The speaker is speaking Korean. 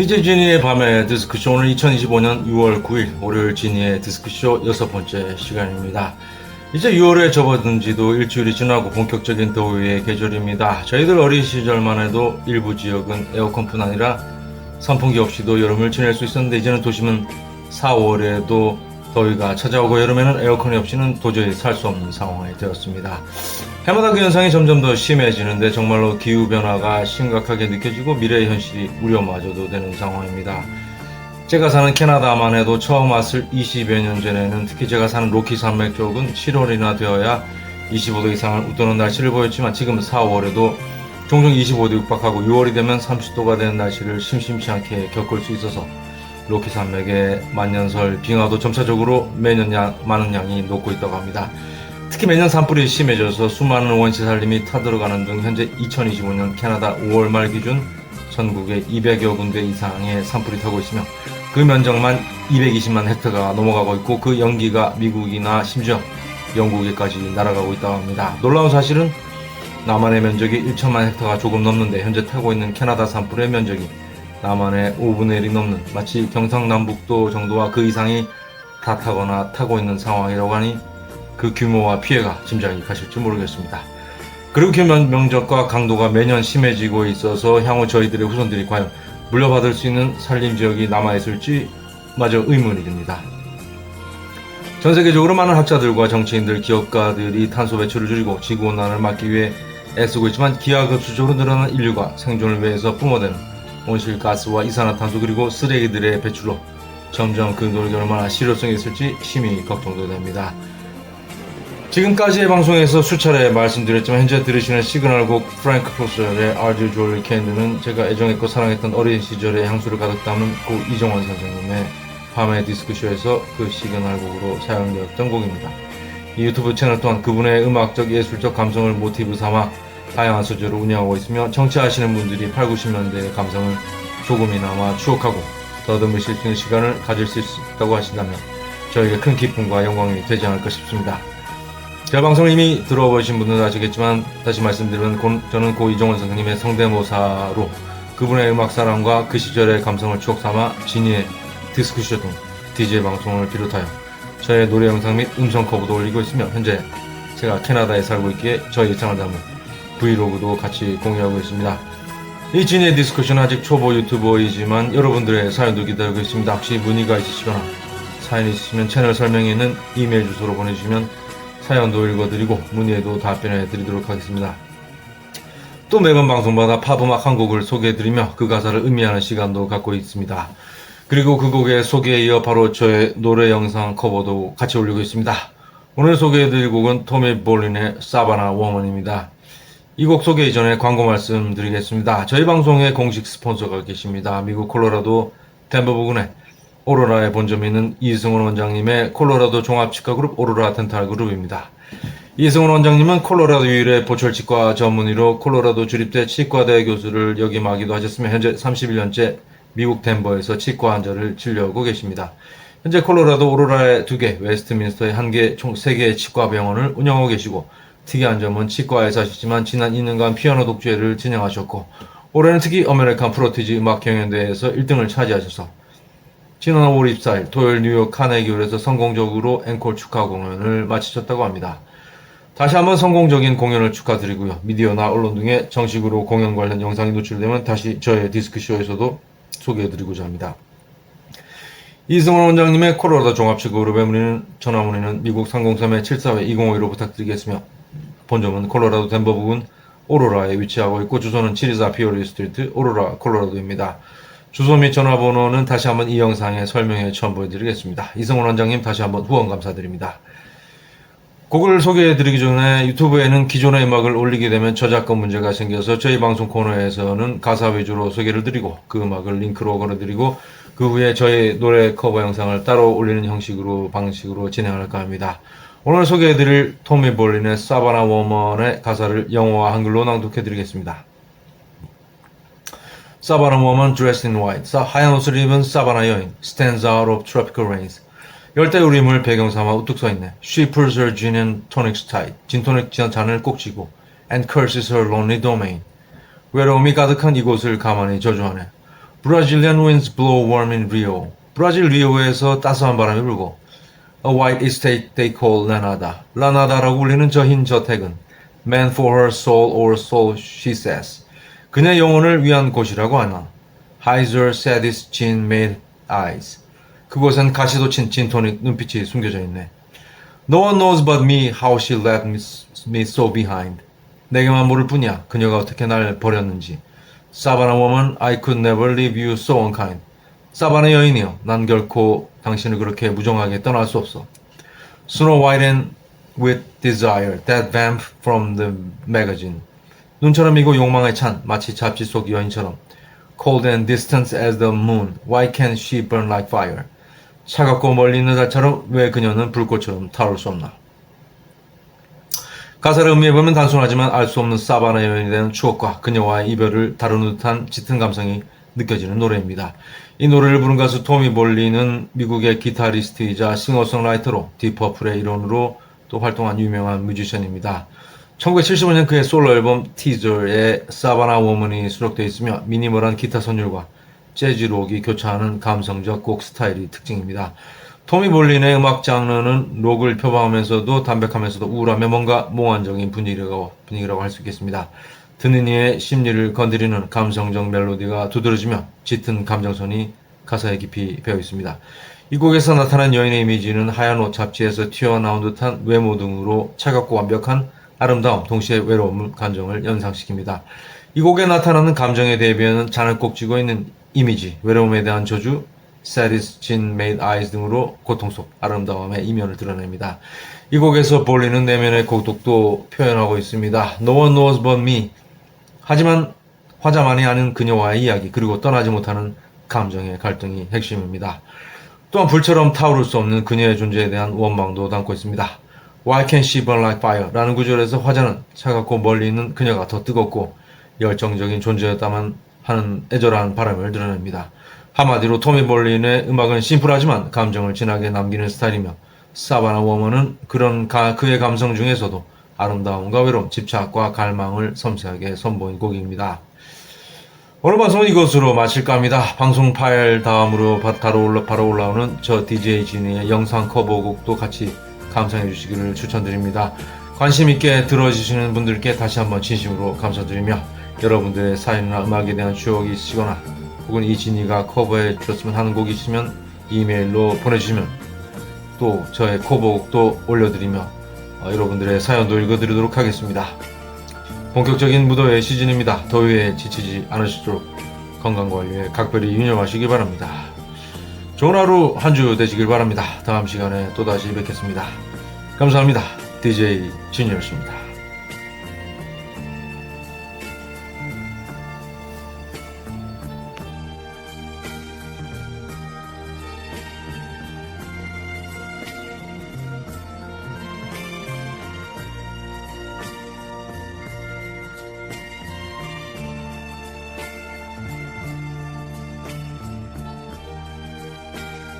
DJ 지니의 밤의 디스크쇼 오늘 2025년 6월 9일 월요일 지니의 디스크쇼 여섯 번째 시간입니다. 이제 6월에 접어든 지도 일주일이 지나고 본격적인 더위의 계절입니다. 저희들 어린 시절만 해도 일부 지역은 에어컨뿐 아니라 선풍기 없이도 여름을 지낼 수 있었는데 이제는 도심은 4, 5월에도 더위가 찾아오고 여름에는 에어컨이 없이는 도저히 살 수 없는 상황이 되었습니다. 해마다 그 현상이 점점 더 심해지는데 정말로 기후변화가 심각하게 느껴지고 미래의 현실이 우려마저도 되는 상황입니다. 제가 사는 캐나다만 해도 처음 왔을 20여 년 전에는 특히 제가 사는 로키 산맥 쪽은 7월이나 되어야 25도 이상을 웃도는 날씨를 보였지만 지금은 4, 5월에도 종종 25도 육박하고 6월이 되면 30도가 되는 날씨를 심심치 않게 겪을 수 있어서 로키 산맥의 만년설 빙하도 점차적으로 매년 양, 많은 양이 녹고 있다고 합니다. 특히 매년 산불이 심해져서 수많은 원시 살림이 타들어가는 등 현재 2025년 캐나다 5월 말 기준 전국에 200여 군데 이상의 산불이 타고 있으며 그 면적만 220만 헥타가 넘어가고 있고 그 연기가 미국이나 심지어 영국에까지 날아가고 있다고 합니다. 놀라운 사실은 남한의 면적이 1천만 헥타가 조금 넘는데 현재 타고 있는 캐나다 산불의 면적이 남한의 5분의 1이 넘는 마치 경상남북도 정도와 그 이상이 다 타거나 타고 있는 상황이라고 하니 그 규모와 피해가 짐작이 가실지 모르겠습니다. 그리고 그 면- 면적과 강도가 매년 심해지고 있어서 향후 저희들의 후손들이 과연 물려받을 수 있는 산림 지역이 남아있을지 마저 의문이 듭니다. 전 세계적으로 많은 학자들과 정치인들, 기업가들이 탄소 배출을 줄이고 지구온난화를 막기 위해 애쓰고 있지만 기하급수적으로 늘어난 인류가 생존을 위해서 뿜어대는 온실가스와 이산화탄소 그리고 쓰레기들의 배출로 점점 그 노력이 얼마나 실효성이 있을지 심히 걱정도 됩니다. 지금까지의 방송에서 수차례 말씀드렸지만 현재 들으시는 시그널 곡 프랭크 포스의 아주 졸리 캔드는 제가 애정했고 사랑했던 어린 시절의 향수를 가득 담은 고 이정원 선생님의 밤의 디스크쇼에서 그 시그널 곡으로 사용되었던 곡입니다. 이 유튜브 채널 또한 그분의 음악적 예술적 감성을 모티브 삼아 다양한 소재로 운영하고 있으며 청취하시는 분들이 8, 90년대의 감성을 조금이나마 추억하고 더듬으실 수 있는 시간을 가질 수 있다고 하신다면 저에게 큰 기쁨과 영광이 되지 않을까 싶습니다. 제 방송을 이미 들어보신 분들은 아시겠지만 다시 말씀드리면 고- 저는 고 이종원 선생님의 성대모사로 그분의 음악 사랑과 그 시절의 감성을 추억 삼아 지니의 디스크쇼 등 DJ 방송을 비롯하여 저의 노래 영상 및 음성 커브도 올리고 있으며 현재 제가 캐나다에 살고 있기에 저의 일상을 담은 브이로그도 같이 공유하고 있습니다. 이 지니의 디스크쇼는 아직 초보 유튜버이지만 여러분들의 사연도 기다리고 있습니다. 혹시 문의가 있으시거나 사연 있으시면 채널 설명에 있는 이메일 주소로 보내주시면 사연도 읽어드리고 문의에도 답변해 드리도록 하겠습니다. 또 매번 방송마다 팝음악 한 곡을 소개해드리며 그 가사를 의미하는 시간도 갖고 있습니다. 그리고 그 곡의 소개에 이어 바로 저의 노래 영상 커버도 같이 올리고 있습니다. 오늘 소개해드릴 곡은 토미 볼린의 사바나 워먼입니다. 이 곡 소개 이전에 광고 말씀드리겠습니다. 저희 방송의 공식 스폰서가 계십니다. 미국 콜로라도 덴버 부근에 오로라의 본점이 있는 이승훈 원장님의 콜로라도 종합치과그룹 오로라 덴탈 그룹입니다. 이승훈 원장님은 콜로라도 유일의 보철치과 전문의로 콜로라도 주립대 치과대 교수를 역임하기도 하셨으며 현재 31년째 미국 덴버에서 치과 환자를 진료하고 계십니다. 현재 콜로라도 오로라의 두 개, 웨스트민스터의 한 개, 총세 개의 치과 병원을 운영하고 계시고 특이한 점은 치과에서 하시지만 지난 2년간 피아노 독주회를 진행하셨고 올해는 특히 아메리칸 프로티지 음악 경연대회에서 1등을 차지하셔서 지난 5월 24일 토요일 뉴욕 카네기홀에서 성공적으로 앵콜 축하 공연을 마치셨다고 합니다. 다시 한번 성공적인 공연을 축하드리고요. 미디어나 언론 등에 정식으로 공연 관련 영상이 노출되면 다시 저의 디스크쇼에서도 소개해드리고자 합니다. 이승원 원장님의 콜로라도 종합치과그룹의 문의는 전화 문의는 미국 303-742-2052로 부탁드리겠으며 본점은 콜로라도 덴버 부근 오로라에 위치하고 있고 주소는 724 피오리 스트리트 오로라 콜로라도입니다. 주소 및 전화번호는 다시 한번 이 영상에 설명에 첨부해드리겠습니다. 이승원 원장님 다시 한번 후원 감사드립니다. 곡을 소개해드리기 전에 유튜브에는 기존의 음악을 올리게 되면 저작권 문제가 생겨서 저희 방송 코너에서는 가사 위주로 소개를 드리고 그 음악을 링크로 걸어드리고 그 후에 저희 노래 커버 영상을 따로 올리는 형식으로 방식으로 진행할까 합니다. 오늘 소개해드릴 토미 볼린의 사바나 워먼의 가사를 영어와 한글로 낭독해드리겠습니다. Savannah woman dressed in white. 사- 하얀 옷을 입은 사바나 여인 stands out of tropical rains. 열대 우림을 배경 삼아 우뚝 서 있네. She pulls her gin and tonics tight. 진토닉 잔을 꼭 쥐고 and curses her lonely domain. 외로움이 가득한 이곳을 가만히 저주하네. Brazilian winds blow warm in Rio. 브라질 리오에서 따스한 바람이 불고 A white estate they call Lanada. 라나다라고 불리는 저 흰 저택은 Man for her soul or soul, she says. 그녀의 영혼을 위한 곳이라고 하나. Hides her saddest gin made eyes. 그곳엔 가시도 친 진토닉 눈빛이 숨겨져 있네. No one knows but me how she left me, me so behind. 내게만 모를 뿐이야. 그녀가 어떻게 날 버렸는지. 사바나 woman, I could never leave you so unkind. 사바나 여인이여, 난 결코 당신을 그렇게 무정하게 떠날 수 없어. Snow White and with desire, that vamp from the magazine. 눈처럼 이고 욕망에 찬 마치 잡지 속 여인처럼. Cold and distant as the moon, why can't she burn like fire? 차갑고 멀리 있는 달처럼 왜 그녀는 불꽃처럼 타오를 수 없나? 가사를 음미해보면 단순하지만 알 수 없는 사바나 여인에 대한 추억과 그녀와의 이별을 다루는 듯한 짙은 감성이 느껴지는 노래입니다. 이 노래를 부른 가수 토미 볼리는 미국의 기타리스트이자 싱어송라이터로 디퍼플의 일원으로 또 활동한 유명한 뮤지션입니다. 1975년 그의 솔로 앨범 티저에 사바나 워먼이 수록되어 있으며 미니멀한 기타 선율과 재즈록이 교차하는 감성적 곡 스타일이 특징입니다. 토미 볼린의 음악 장르는 록을 표방하면서도 담백하면서도 우울하며 뭔가 몽환적인 분위기라고, 분위기라고 할 수 있겠습니다. 듣는 이의 심리를 건드리는 감성적 멜로디가 두드러지며 짙은 감정선이 가사에 깊이 배어 있습니다. 이 곡에서 나타난 여인의 이미지는 하얀 옷 잡지에서 튀어나온 듯한 외모 등으로 차갑고 완벽한 아름다움, 동시에 외로움 감정을 연상시킵니다. 이 곡에 나타나는 감정에 대비하는 잔을 꼭 쥐고 있는 이미지, 외로움에 대한 저주, saddest gin made eyes 등으로 고통 속 아름다움의 이면을 드러냅니다. 이 곡에서 볼리는 내면의 고독도 표현하고 있습니다. No one knows but me. 하지만 화자만이 아는 그녀와의 이야기 그리고 떠나지 못하는 감정의 갈등이 핵심입니다. 또한 불처럼 타오를 수 없는 그녀의 존재에 대한 원망도 담고 있습니다. Why can't she burn like fire? 라는 구절에서 화자는 차갑고 멀리 있는 그녀가 더 뜨겁고 열정적인 존재였다만 하는 애절한 바람을 드러냅니다. 한마디로 토미 볼린의 음악은 심플하지만 감정을 진하게 남기는 스타일이며 사바나 워먼은 그런 가- 그의 감성 중에서도 아름다움과 외로움, 집착과 갈망을 섬세하게 선보인 곡입니다. 오늘 방송은 이것으로 마칠까 합니다. 방송 파일 다음으로 바- 바로, 올라, 바로 올라오는 저 DJ 진이의 영상 커버곡도 같이 감상해 주시기를 추천드립니다. 관심 있게 들어주시는 분들께 다시 한번 진심으로 감사드리며 여러분들의 사연이나 음악에 대한 추억이 있으시거나 혹은 이 진이가 커버해 주셨으면 하는 곡이 있으면 이메일로 보내주시면 또 저의 커버곡도 올려드리며 어, 여러분들의 사연도 읽어드리도록 하겠습니다. 본격적인 무더위의 시즌입니다. 더위에 지치지 않으시도록 건강관리에 각별히 유념하시기 바랍니다. 좋은 하루 한 주 되시길 바랍니다. 다음 시간에 또다시 뵙겠습니다. 감사합니다. DJ 진이었습니다.